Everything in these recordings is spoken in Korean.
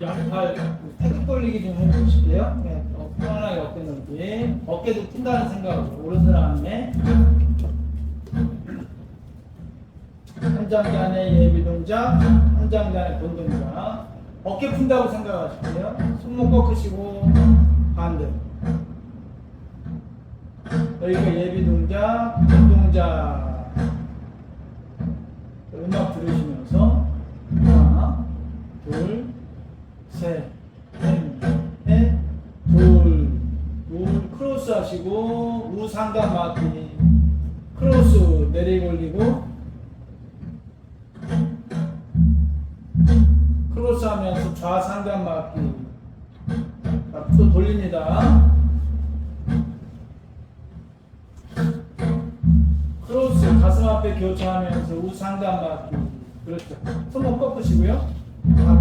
양팔 태극 벌리기 좀 해보실게요. 네, 어, 편안하게 어깨 넓이. 어깨도 푼다는 생각으로 오른손 안에 한 장기 안에 예비 동작, 한 장기 안에 본 동작. 어깨 푼다고 생각하실게요. 손목 꺾으시고 반대. 여기가 예비 동작, 본 동작. 둘, 셋, 넷, 넷, 둘, 둘 크로스 하시고 우상단 맞기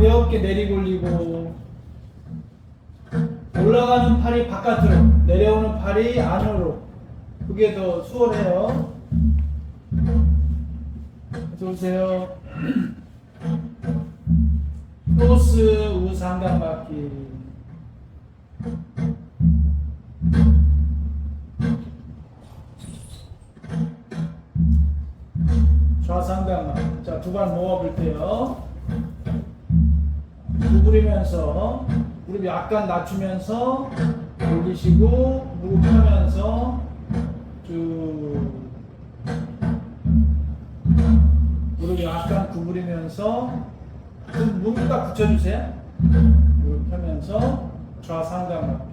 가볍게 내리골리고 올라가는 팔이 바깥으로 내려오는 팔이 안으로. 그게 더 수월해요. 들어오세요? 크로스 우상단 맞기 좌상단 맞기 자두 발 모아 볼게요 구부리면서 무릎 약간 낮추면서 올리시고 무릎 펴면서 쭉. 무릎 약간 구부리면서 그 무릎 딱 붙여주세요. 무릎 펴면서 좌상단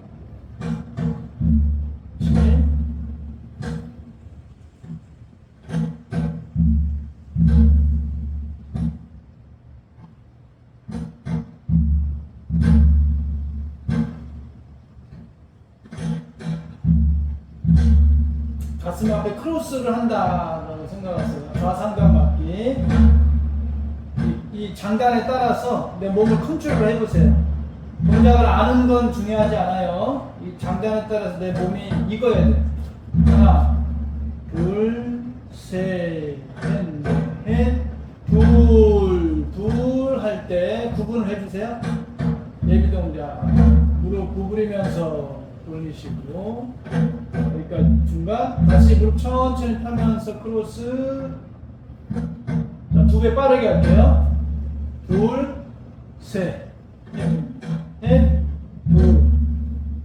가슴 앞에 크로스를 한다라고 생각하세요. 좌상단 맞기. 이, 이 장단에 따라서 내 몸을 컨트롤 해보세요. 동작을 아는 건 중요하지 않아요. 이 장단에 따라서 내 몸이 익어야 돼. 하나, 둘, 셋, 넷, 넷, 둘, 둘 할 때 구분을 해주세요. 예비 동작. 무릎 구부리면서 돌리시고 여기까지 중간 다시 무릎 천천히 펴면서 크로스. 자 두 배 빠르게 할게요. 둘셋넷둘.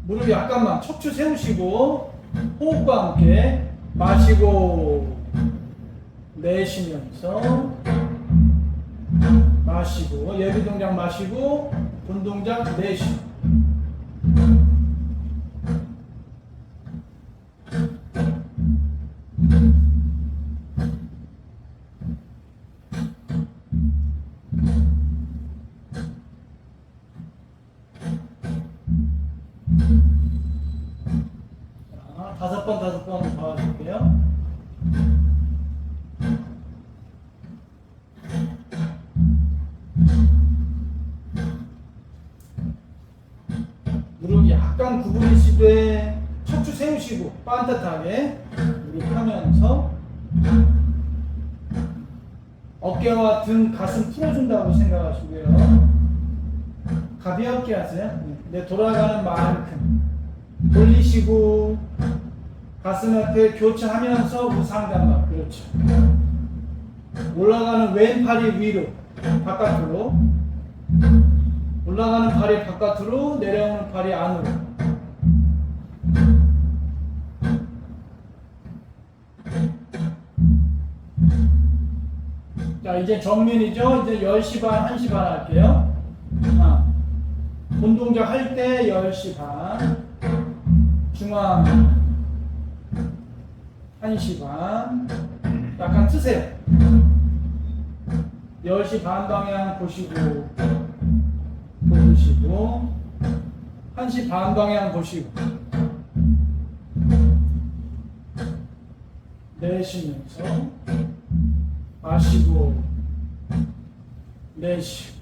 무릎 약간만 척추 세우시고 호흡과 함께 마시고 내쉬면서 마시고 예비 동작 마시고 본 동작 내쉬고 무릎 약간 구부리시되 척추 세우시고 반듯하게 무릎 펴면서 어깨와 등 가슴 풀어준다고 생각하시고요. 가볍게 하세요. 내 돌아가는 만큼 돌리시고 가슴 앞에 교차하면서 우상단막 그렇죠. 올라가는 왼팔이 위로 바깥으로 올라가는 팔이 바깥으로 내려오는 팔이 안으로. 자 이제 정면이죠? 이제 10시 반 1시 반 할게요. 아, 본 동작 할 때 10시 반 중앙 1시 반. 약간 트세요. 10시 반 방향 보시고 보시고 1시 반 방향 보시고 내쉬면서 마시고 내쉬고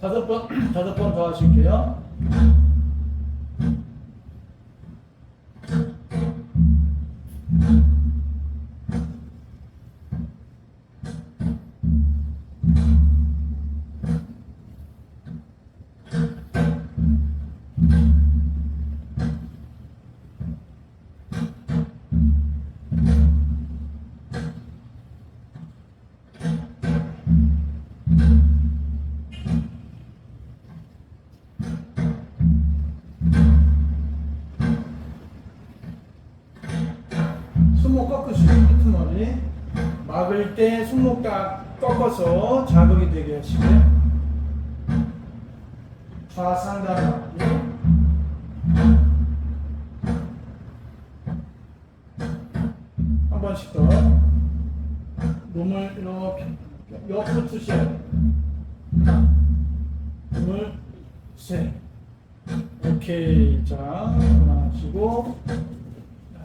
다섯 번 다섯 번 더 하실게요. 끄트머리 막을 때 손목 딱 꺾어서 자극이 되게 하시고요 좌상단 한 번씩 더 몸을 이렇게 옆으로 투시해야 돼요 둘, 셋. 오케이. 자, 그만하시고,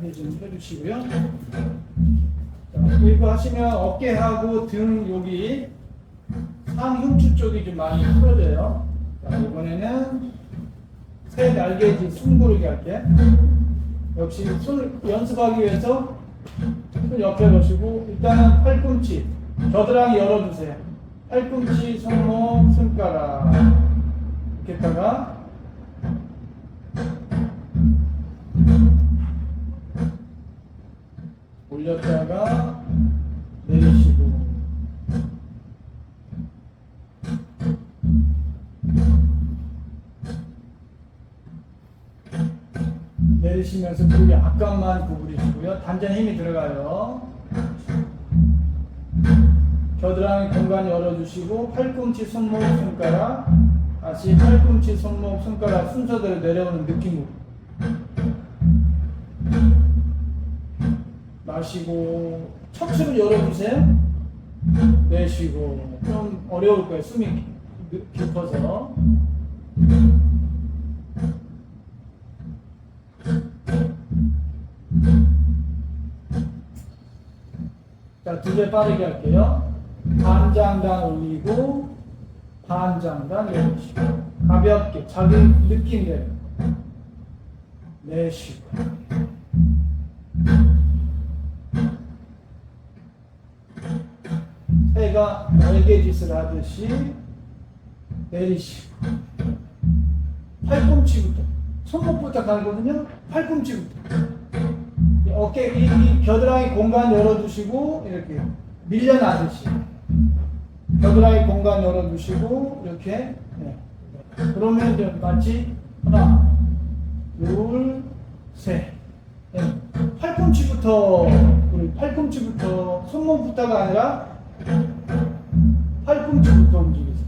해좀 해주시고요. 자, 이거 하시면 어깨하고 등 여기 상흉추 쪽이 좀 많이 풀어져요. 자, 이번에는 새 날개지 숨구르기 할게. 역시 손 연습하기 위해서 손 옆에 보시고 일단은 팔꿈치 겨드랑이 열어주세요. 팔꿈치, 손목, 손가락 이렇게 했다가 올렸다가 내리시고 내리시면서 무릎 약간만 구부리시고요. 단전 힘이 들어가요. 겨드랑이 공간 열어주시고 팔꿈치, 손목, 손가락 다시 팔꿈치, 손목, 손가락 순서대로 내려오는 느낌으로 마시고 척추를 열어주세요. 내쉬고 좀 어려울 거예요. 숨이 깊- 깊어서 자, 두 개 빠르게 할게요. 반장단 올리고, 반장단 내리시고. 가볍게, 자기 느낌대로. 내쉬고. 새가 날개짓을 하듯이 내리시고. 팔꿈치부터. 손목부터 가거든요. 팔꿈치부터. 이 어깨 이, 이 겨드랑이 공간 열어두시고 이렇게 밀려나듯이 겨드랑이 공간 열어두시고 이렇게 네. 그러면 이제 마치 하나 둘셋 네. 팔꿈치부터 우리 팔꿈치부터 손목부터가 아니라 팔꿈치부터 움직이세요.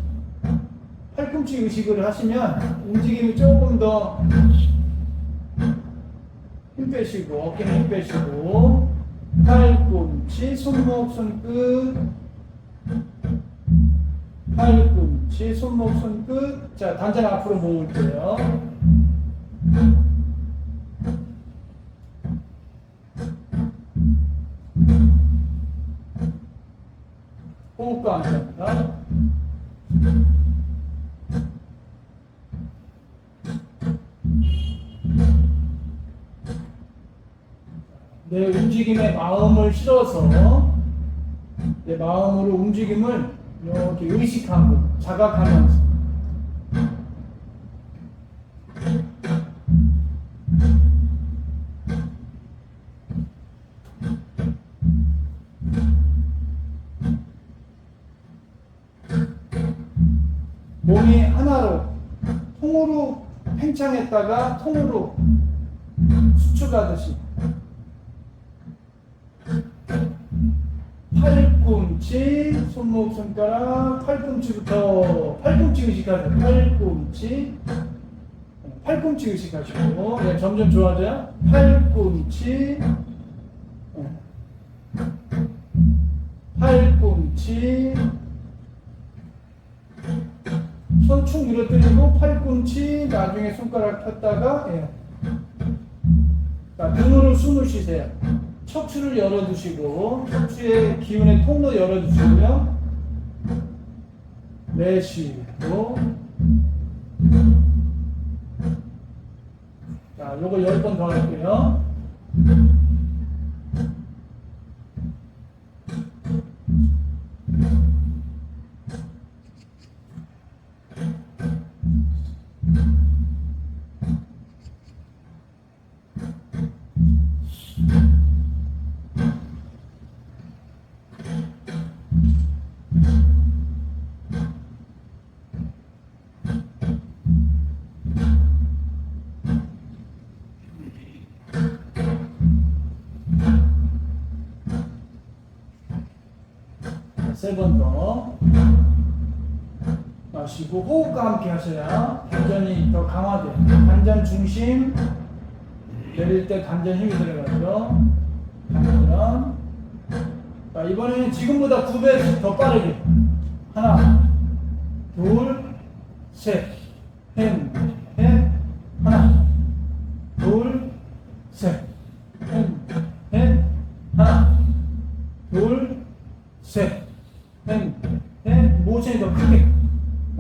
팔꿈치 의식을 하시면 움직임이 조금 더 힘 빼시고 어깨 힘 빼시고 팔꿈치 손목 손끝. 팔꿈치 손목 손끝. 자 단전 앞으로 모을게요 호흡과 함께합니다 내 움직임에 마음을 실어서 내 마음으로 움직임을 이렇게 의식하고 자각하면서 몸이 하나로 통으로 팽창했다가 통으로 수축하듯이 팔꿈치, 손목, 손가락, 팔꿈치부터 팔꿈치 의식하세요. 팔꿈치, 팔꿈치 의식하시고 네, 점점 좋아져요. 팔꿈치, 손축 늘어뜨리고 팔꿈치, 나중에 손가락 폈다가 예. 자, 등으로 숨을 쉬세요. 척추를 열어두시고 척추의 기운의 통로 열어두시고요. 내쉬고 자, 요거 열번더 할게요. 세 번 더. 마시고 호흡과 함께 하셔야 단전이 더 강화돼. 단전 중심 내릴 때 단전 힘이 들어가죠. 단전. 자, 이번에는 지금보다 두 배씩 더 빠르게. 하나, 둘,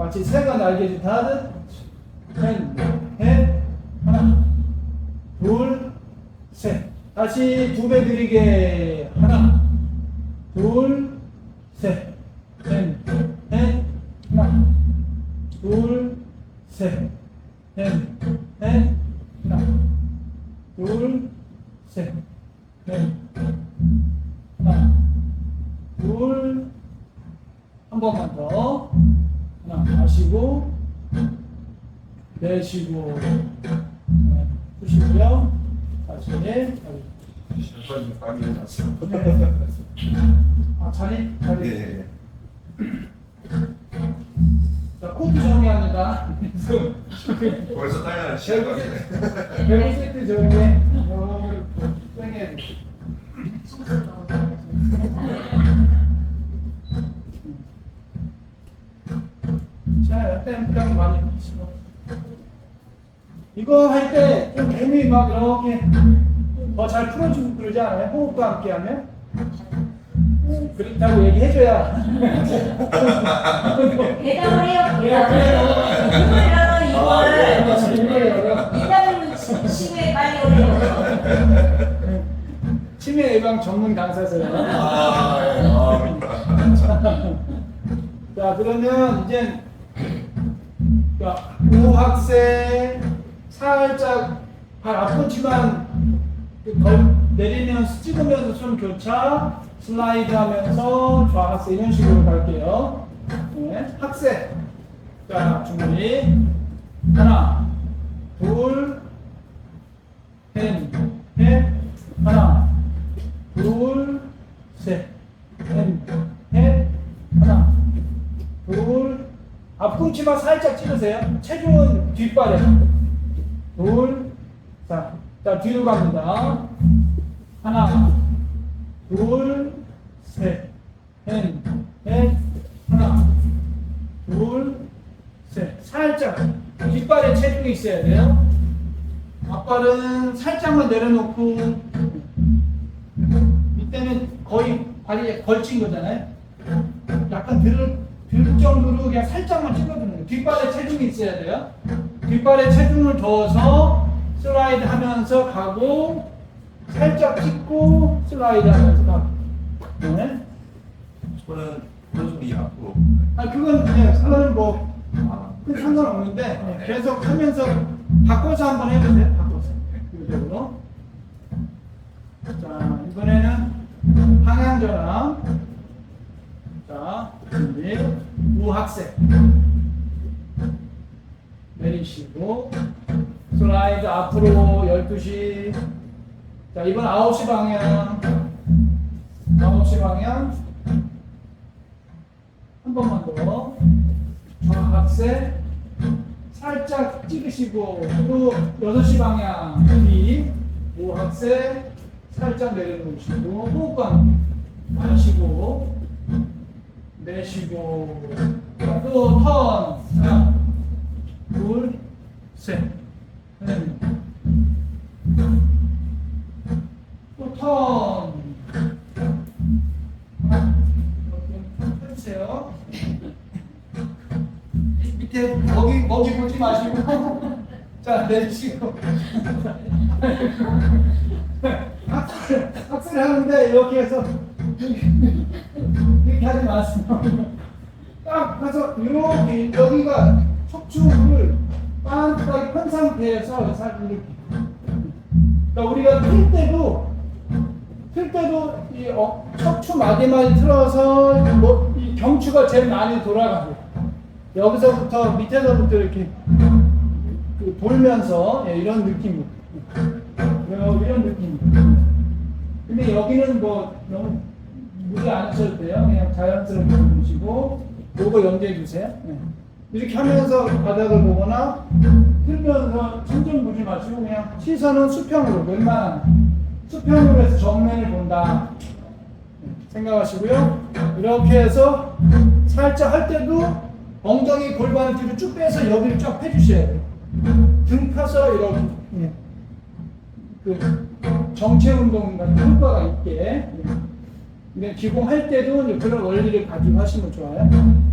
마치 새가 날개짓 하듯, 넷, 넷, 하나, 둘, 셋. 다시 두배 드리게. 하나, 둘, 셋, 넷, 넷, 하나, 둘, 셋, 내쉬고, 네, 푸시고요. 다시, 다시. 샴푸 많이 일어났어. 아, 자리? 자리. 예. 자, 코트 정리합니다. 벌써 당연한 시간 같네. 배우 세트 정리해. 이거를 땡겨 땜빵 많이 붙이고. 이거 할 때 좀 몸이 막 이렇게 더 잘 풀어주고 그러지 않아요? 호흡과 함께 하면? 음, 그렇다고 얘기해줘야. 대답을 해요. 예, 대답을. 그래요. 이거를 이거를 심심해 빨리 오래요. 치매 예방 전문 강사세요. 아, 아, 자 그러면 이제 자, 우학세 살짝 발 걸, 내리면서 찍으면서 숨 교차 슬라이드 하면서 좌학세 이런 식으로 갈게요. 네, 학세 자 준비. 하나 둘 셋, 꿈치만 살짝 찌르세요. 체중은 뒷발에 둘, 자, 자 뒤로 갑니다. 하나, 둘, 셋, 넷, 넷, 하나, 둘, 셋. 살짝 뒷발에 체중이 있어야 돼요. 앞발은 살짝만 내려놓고 이때는 거의 발이 걸친 거잖아요. 약간 들, 들 정도로 그냥 살짝만 찍어주는 거예요. 뒷발에 체중이 있어야 돼요. 뒷발에 체중을 둬서 슬라이드 하면서 가고 살짝 찍고 슬라이드 하면서 가고. 네. 손은 손이 앞으로. 아 그건 네, 그거는 뭐 아, 큰 상관없는데 네, 계속 하면서 바꿔서 한번 해보세요. 바꿔서 이쪽으로. 자 이번에는 방향 전환. 자 우학세 내리시고 슬라이드 앞으로 12시. 자 이번 9시 방향. 9시 방향. 한 번만 더. 좌학세 살짝 찍으시고 또 6시 방향 뒤 우학세 살짝 내려놓으시고 호흡관 마시고 내쉬고. 또턴. 하나 둘셋넷 또턴. 하나 이렇게 해주세요? 밑에 먹이 먹이 보지 마시고. 자 학술 학술 하는데 이렇게 해서 마세요. 딱 가서 이렇게 여기가 척추를 빤하게 편 상태에서 살 이렇게. 그러니까 우리가 틀 때도 틀 때도 이 어, 척추 마디만 틀어서 뭐, 이 경추가 제일 많이 돌아가고 여기서부터 밑에서부터 이렇게 그 돌면서 예, 이런 느낌 이런 느낌 근데 여기는 뭐 너무 무리 안 하셔도 돼요. 그냥 자연스럽게 보시고 요거 염두해 주세요. 네. 이렇게 하면서 바닥을 보거나 틀면서 천정 보지 마시고 그냥 시선은 수평으로 웬만한 수평으로 해서 정면을 본다 네, 생각하시고요. 이렇게 해서 살짝 할 때도 엉덩이 골반을 뒤로 쭉 빼서 여기를 쫙 펴주셔야 돼요. 등 펴서 이렇게 예. 그 정체 운동 같은 효과가 있게 예. 기공할 때도 그런 원리를 가지고 하시면 좋아요.